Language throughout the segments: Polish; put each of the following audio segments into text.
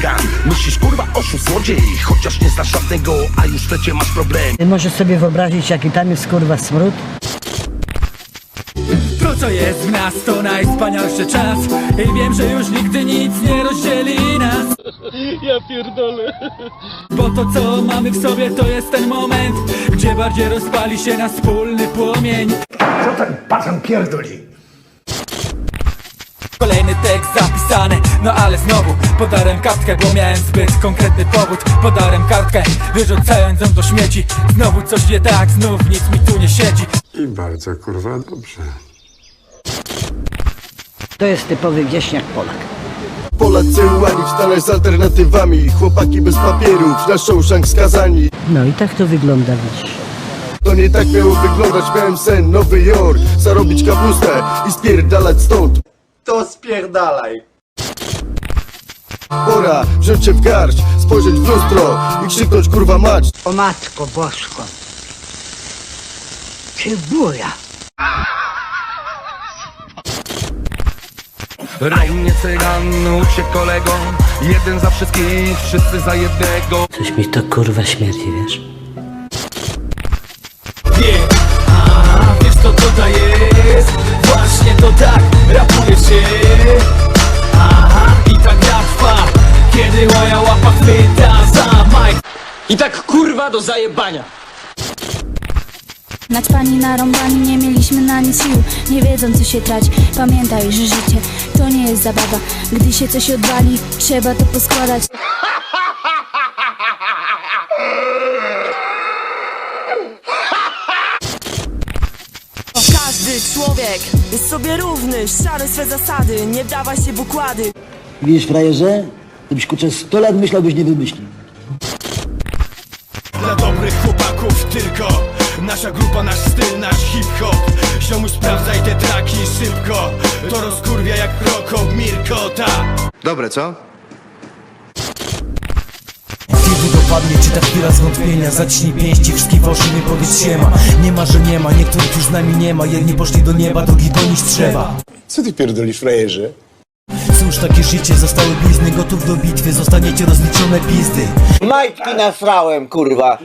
cygan Myślisz kurwa oszust złodziej Chociaż nie znasz żadnego, a już w flecie masz problem Możesz sobie wyobrazić, jaki tam jest kurwa smród? To co jest w nas to najwspanialszy czas. I wiem, że już nigdy nic nie rozdzieli nas. Ja pierdolę. Bo to co mamy w sobie to jest ten moment Gdzie bardziej rozpali się nasz wspólny płomień. Co ten pazan pierdoli? Kolejny tekst zapisany, no ale znowu Podarem kartkę, bo miałem zbyt konkretny powód Podarem kartkę, wyrzucając ją do śmieci Znowu coś nie tak, znów nic mi tu nie siedzi I bardzo kurwa dobrze. To jest typowy wieśniak Polak. Polacy łani w Stanach z alternatywami Chłopaki bez papierów, na Shawshank skazani No i tak to wygląda, widzisz. To nie tak miało wyglądać, miałem sen Nowy Jork, zarobić kapustę i spierdalać stąd To spierdalaj. Pora wziąć się w garść, spojrzeć w lustro i krzyknąć kurwa mać O matko bosko. Czy buja? Rej mnie cygan, uciekł kolego Jeden za wszystkich, wszyscy za jednego Coś mi to kurwa śmierci, wiesz? Wie, a wiesz co to jest? Właśnie to tak, rapuje się chwyta za mic I tak kurwa do zajebania. Naćpani, narąbani, nie mieliśmy na nic sił. Nie wiedzą co się trać. Pamiętaj, że życie to nie jest zabawa. Gdy się coś odwali, trzeba to poskładać. Każdy człowiek jest sobie równy, szanuj swe zasady, nie wdawaj się w układy. Widzisz, frajerze? Gdybyś kurczę 100 lat myślał, byś nie wymyślił. Dla dobrych chłopaków tylko. Nasza grupa, nasz styl, nasz hip-hop. Ziomu sprawdzaj te traki szybko. To rozkurwia jak Roko, Mirkota Dobre, co? Kiedy dopadnie ci ta chwila zwątpienia Zacznij pięści, wszystkich fałszy nie powiedz siema. Nie ma, że nie ma, niektórych już z nami nie ma. Jedni poszli do nieba, drugich donieść trzeba. Co ty pierdolisz, frajerze? Cóż, takie życie, zostały blizny, gotów do bitwy Zostaniecie rozliczone pizdy Majtki nasrałem, kurwa.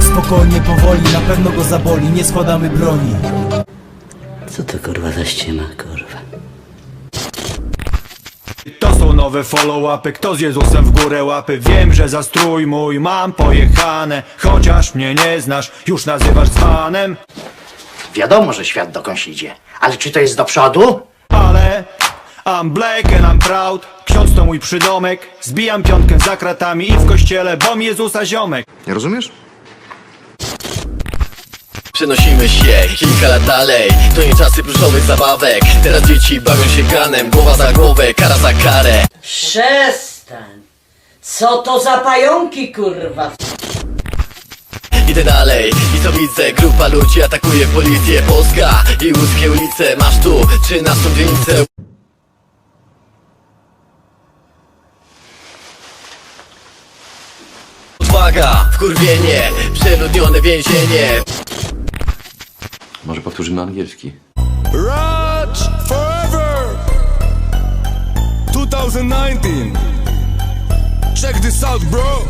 Spokojnie, powoli, na pewno go zaboli Nie składamy broni Co to kurwa za ściema, kurwa? To są nowe follow-upy, kto z Jezusem w górę łapy Wiem, że za strój mój mam pojechane Chociaż mnie nie znasz, już nazywasz dzbanem Wiadomo, że świat dokądś idzie. Ale czy to jest do przodu? Ale I'm black and I'm proud Ksiądz to mój przydomek Zbijam piątkę za kratami i w kościele Bom Jezusa ziomek Nie rozumiesz? Przenosimy się kilka lat dalej. To nie czasy pluszowych zabawek. Teraz dzieci bawią się ganem Głowa za głowę, kara za karę. Przestań! Co to za pająki, kurwa? Idę dalej i co widzę? Grupa ludzi atakuje policję. Polska i łódzkie ulice. Masz tu czy naszą dzielnicę Odwaga, wkurwienie, przeludnione więzienie Może powtórzymy na angielski. Raj forever 2019 Check this out bro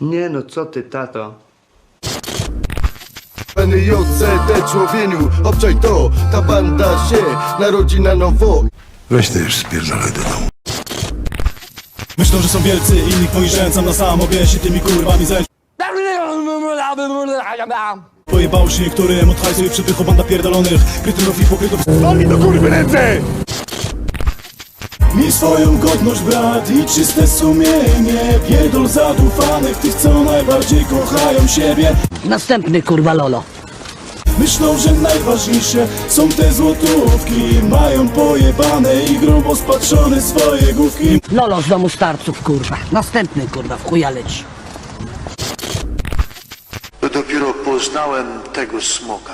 Nie no, co ty, tato? NJCD człowieniu, obczaj to, ta banda się narodzi na nowo Weź ty już spierdalaj do domu. Myślą, że są wielcy, inni pojrzałem sam na sam Obie się tymi kurwami zajść Pojebało się niektórym od hajsu i przypychu banda pierdolonych Krytynów i pokrytów Stali do kurwy ręce! Miej swoją godność brat i czyste sumienie Pierdol zadufanych, tych co najbardziej kochają siebie Następny kurwa Lolo. Myślą, że najważniejsze są te złotówki Mają pojebane i grubo spatrzone swoje główki Lolo z domu starców, kurwa. Następny kurwa, w chuja leci. Dopiero poznałem tego smoka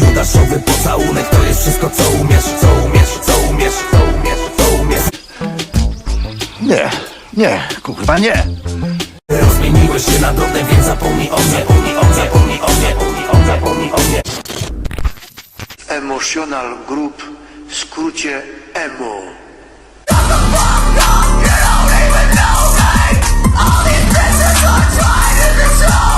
Judaszowy pocałunek to jest wszystko co umiesz, co umiesz, co umiesz, co umiesz, co umiesz Nie, nie, kurwa nie Rozmieniłeś się na drobne, więc zapomnij o mnie, o mnie, o mnie, o mnie, o mnie, o mnie, o mnie, o mnie, o mnie. Emotional Group, w skrócie EMO. All these bitches are trying to destroy